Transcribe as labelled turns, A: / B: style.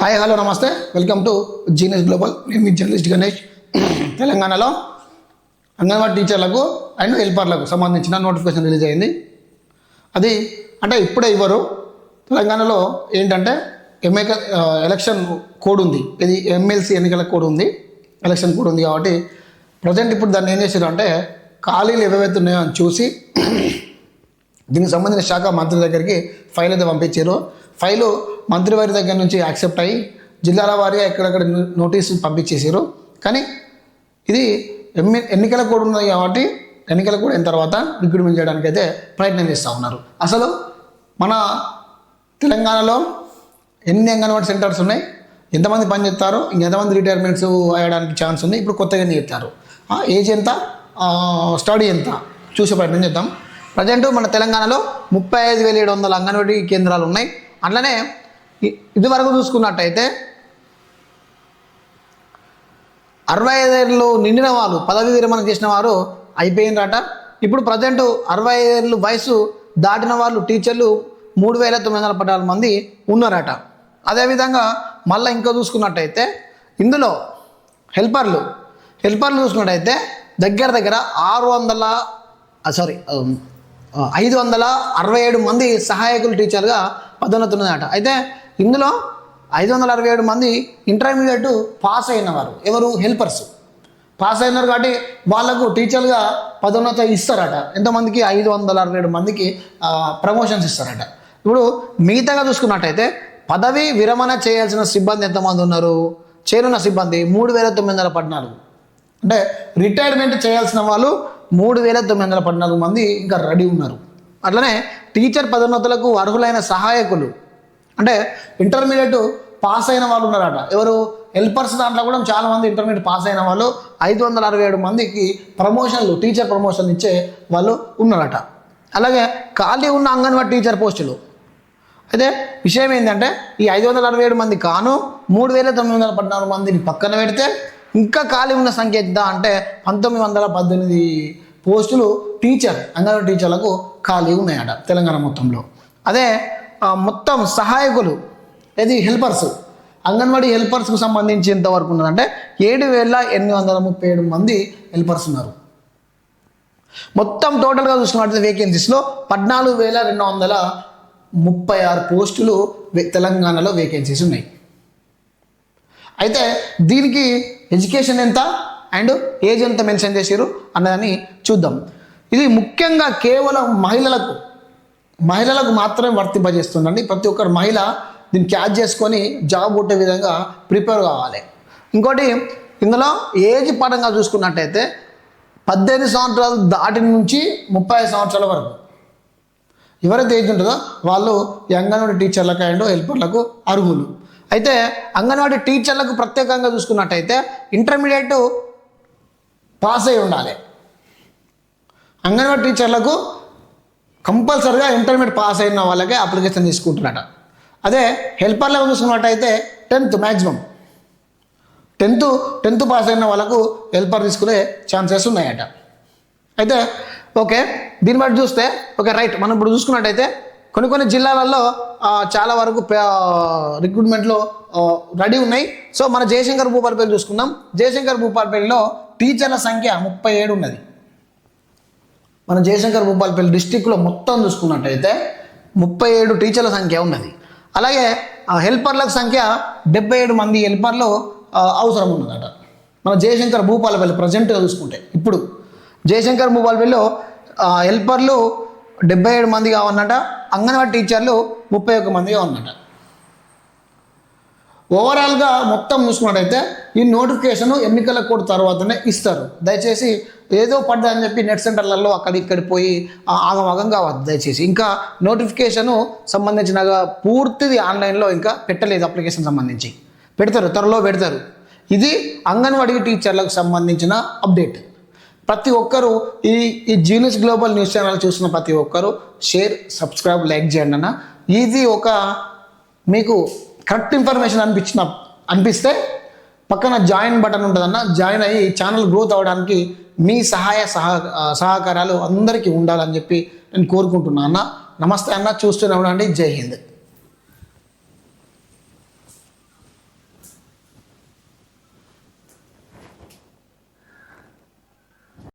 A: Hi hello నమస్తే. Welcome to genius global నేను మీ జర్నలిస్ట్ గణేష్. తెలంగాణలో అంగన్వాడీ టీచర్లకు అండ్ హెల్పర్లకు సంబంధించిన నోటిఫికేషన్ రిలీజ్ అయింది. అది అంటే ఇప్పుడే ఇవ్వరు. తెలంగాణలో ఏంటంటే ఎంఏ ఎలక్షన్ కోడ్ ఉంది. ఇది ఎమ్మెల్సీ ఎన్నికల కోడ్ ఉంది. ఎలక్షన్ కోడ్ ఉంది కాబట్టి ప్రజెంట్ ఇప్పుడు దాన్ని ఏం చేశారు అంటే ఖాళీలు ఏవైతే ఉన్నాయో అని చూసి దీనికి సంబంధించిన శాఖ మంత్రి దగ్గరికి ఫైల్ అయితే పంపించారు ఫైలు మంత్రి వారి దగ్గర నుంచి యాక్సెప్ట్ అయ్యి జిల్లాల వారీగా ఎక్కడెక్కడ నోటీసులు నోటీసు పంపించేసారు కానీ ఇది ఎమ్మె ఎన్నికల కూడా ఉన్నది కాబట్టి ఎన్నికల కూడా అయిన తర్వాత రిక్రూట్మెంట్ చేయడానికి అయితే ప్రయత్నం చేస్తూ ఉన్నారు. అసలు మన తెలంగాణలో ఎన్ని అంగన్వాడీ సెంటర్స్ ఉన్నాయి? ఎంతమంది పని చేస్తారు? ఇంకెంతమంది రిటైర్మెంట్స్ అయ్యడానికి ఛాన్స్ ఉంది? ఇప్పుడు కొత్తగా ఎన్ని ఆ, ఏజ్ ఎంత? స్టడీ ఎంత? చూసే ప్రయత్నం చేద్దాం. ప్రజెంట్ మన తెలంగాణలో ముప్పై ఐదు వేల ఏడు వందల అంగన్వాడీ కేంద్రాలు ఉన్నాయి. అట్లనే ఇది ఇదివరకు చూసుకున్నట్టయితే అరవై ఐదేళ్ళు నిండిన వాళ్ళు పదవి విరమణ చేసిన వారు అయిపోయినరట. ఇప్పుడు ప్రజెంట్ అరవై ఐదేళ్ళు వయసు దాటిన వాళ్ళు టీచర్లు మూడు వేల తొమ్మిది వందల పద్నాలుగు మంది ఉన్నారట. అదేవిధంగా మళ్ళీ ఇంకా చూసుకున్నట్టయితే ఇందులో హెల్పర్లు హెల్పర్లు చూసుకున్నట్టయితే దగ్గర దగ్గర ఆరు వందల సారీ ఐదు వందల అరవై ఏడు మంది సహాయకులు టీచర్గా పదోన్నతి ఉన్నదట అయితే ఇందులో ఐదు వందల అరవై ఏడు మంది ఇంటర్మీడియట్ పాస్ అయినవారు. ఎవరు? హెల్పర్స్. పాస్ అయినారు కాబట్టి వాళ్ళకు టీచర్గా పదోన్నత ఇస్తారట. ఎంతమందికి? ఐదు వందల అరవై ఏడు మందికి ప్రమోషన్స్ ఇస్తారట. ఇప్పుడు మిగతాగా చూసుకున్నట్టయితే పదవి విరమణ చేయాల్సిన సిబ్బంది ఎంతమంది ఉన్నారు? చేరున్న సిబ్బంది మూడు వేల తొమ్మిది వందల పద్నాలుగు అంటే రిటైర్మెంట్ చేయాల్సిన వాళ్ళు మూడు వేల తొమ్మిది వందల పద్నాలుగు మంది ఇంకా రెడీ ఉన్నారు. అట్లనే టీచర్ పదోన్నతులకు అర్హులైన సహాయకులు. అంటే ఇంటర్మీడియట్ పాస్ అయిన వాళ్ళు ఉన్నారట. ఎవరు? హెల్పర్స్ దాంట్లో కూడా చాలామంది ఇంటర్మీడియట్ పాస్ అయిన వాళ్ళు. ఐదు వందల అరవై ఏడు మందికి ప్రమోషన్లు టీచర్ ప్రమోషన్ ఇచ్చే వాళ్ళు ఉన్నారట. అలాగే ఖాళీ ఉన్న అంగన్వాడీ టీచర్ పోస్టులు. అయితే విషయం ఏంటంటే ఈ ఐదు వందల అరవై ఏడు మంది కాను మూడు వేల తొమ్మిది వందల పద్నాలుగు మందిని పక్కన పెడితే ఇంకా ఖాళీ ఉన్న సంఖ్య ఎంత అంటే పంతొమ్మిది వందల పద్దెనిమిది పోస్టులు టీచర్ అంగన్వాడీ టీచర్లకు ఖాళీ ఉన్నాయట తెలంగాణ మొత్తంలో. అదే మొత్తం సహాయకులు ఇది హెల్పర్స్ అంగన్వాడీ హెల్పర్స్కు సంబంధించి ఎంతవరకు ఉన్నదంటే ఏడు వేల ఎనిమిది వందల ముప్పై ఏడు మంది హెల్పర్స్ ఉన్నారు. మొత్తం టోటల్గా చూసుకున్నట్లయితే వేకెన్సీస్లో పద్నాలుగు వేల రెండు వందల ముప్పై ఆరు పోస్టులు తెలంగాణలో వేకెన్సీస్ ఉన్నాయి. అయితే దీనికి ఎడ్యుకేషన్ ఎంత? అండ్ ఏజ్ ఎంత మెన్షన్ చేశారు అన్నదాన్ని చూద్దాం. ఇది ముఖ్యంగా కేవలం మహిళలకు మహిళలకు మాత్రమే వర్తింపజేస్తుందండి. ప్రతి ఒక్కరు మహిళ దీన్ని క్యాచ్ చేసుకొని జాబ్ కొట్టే విధంగా ప్రిపేర్ కావాలి. ఇంకోటి ఇందులో ఏజ్ పరంగా చూసుకున్నట్టయితే పద్దెనిమిది సంవత్సరాలు దాటి నుంచి ముప్పై ఐదు సంవత్సరాల వరకు. ఎవరైతే ఏజ్ ఉంటుందో వాళ్ళు ఈ అంగన్వాడీ టీచర్లకు అండ్ హెల్పర్లకు అర్హులు. అయితే అంగన్వాడీ టీచర్లకు ప్రత్యేకంగా చూసుకున్నట్టయితే ఇంటర్మీడియట్ పాస్ అయి ఉండాలి. అంగన్వాడీ టీచర్లకు కంపల్సరిగా ఇంటర్మీడియట్ పాస్ అయిన వాళ్ళకే అప్లికేషన్ తీసుకుంటున్నట అదే హెల్పర్లో చూసుకున్నట్టయితే tenth maximum tenth tenth pass అయిన వాళ్ళకు హెల్పర్ తీసుకునే ఛాన్సెస్ ఉన్నాయట. అయితే ఓకే దీన్ని బట్టి చూస్తే ఓకే రైట్ మనం ఇప్పుడు చూసుకున్నట్టయితే కొన్ని కొన్ని జిల్లాలలో చాలా వరకు రిక్రూట్మెంట్లో రెడీ ఉన్నాయి. సో మన జయశంకర్ భూపాలపల్లి చూసుకుందాం. జయశంకర్ భూపాలపల్లిలో టీచర్ల సంఖ్య ముప్పై ఏడు ఉన్నది. మన జయశంకర్ భూపాలపల్లి డిస్టిక్లో మొత్తం చూసుకున్నట్టయితే ముప్పై ఏడు టీచర్ల సంఖ్య ఉన్నది. అలాగే ఆ, హెల్పర్లకు సంఖ్య డెబ్బై ఏడు మంది హెల్పర్లు అవసరం ఉన్నదట. మన జయశంకర్ భూపాలపల్లి ప్రజెంట్గా చూసుకుంటే ఇప్పుడు జయశంకర్ భూపాలపల్లిలో హెల్పర్లు డెబ్బై ఏడు మందిగా ఉన్నట అంగన్వాడీ టీచర్లు ముప్పై ఒక్క మందిగా ఉన్నట ఓవరాల్గా మొత్తం చూసుకున్నట్టయితే ఈ నోటిఫికేషన్ ఎన్నికల కోడ్ తర్వాతనే ఇస్తారు. దయచేసి ఏదో పడ్డదని చెప్పి నెట్ సెంటర్లలో అక్కడ ఇక్కడ పోయి ఆగమాగం కావద్దు. దయచేసి ఇంకా నోటిఫికేషను సంబంధించిన పూర్తిది ఆన్లైన్లో ఇంకా పెట్టలేదు అప్లికేషన్ సంబంధించి. పెడతారు త్వరలో పెడతారు. ఇది అంగన్వాడీ టీచర్లకు సంబంధించిన అప్డేట్. ప్రతి ఒక్కరూ ఈ ఈ జీనియస్ గ్లోబల్ న్యూస్ ఛానల్ చూసిన ప్రతి ఒక్కరూ షేర్ సబ్స్క్రైబ్ లైక్ చేయండి అన్న. ఇది ఒక మీకు కరెక్ట్ ఇన్ఫర్మేషన్ అనిపించిన అనిపిస్తే పక్కన జాయిన్ బటన్ ఉంటుందన్న జాయిన్ అయ్యి ఛానల్ గ్రోత్ అవ్వడానికి మీ సహాయ సహా సహకారాలు అందరికీ ఉండాలని చెప్పి నేను కోరుకుంటున్నా అన్న. నమస్తే అన్న చూస్తూనే ఉండండి. జై హింద్.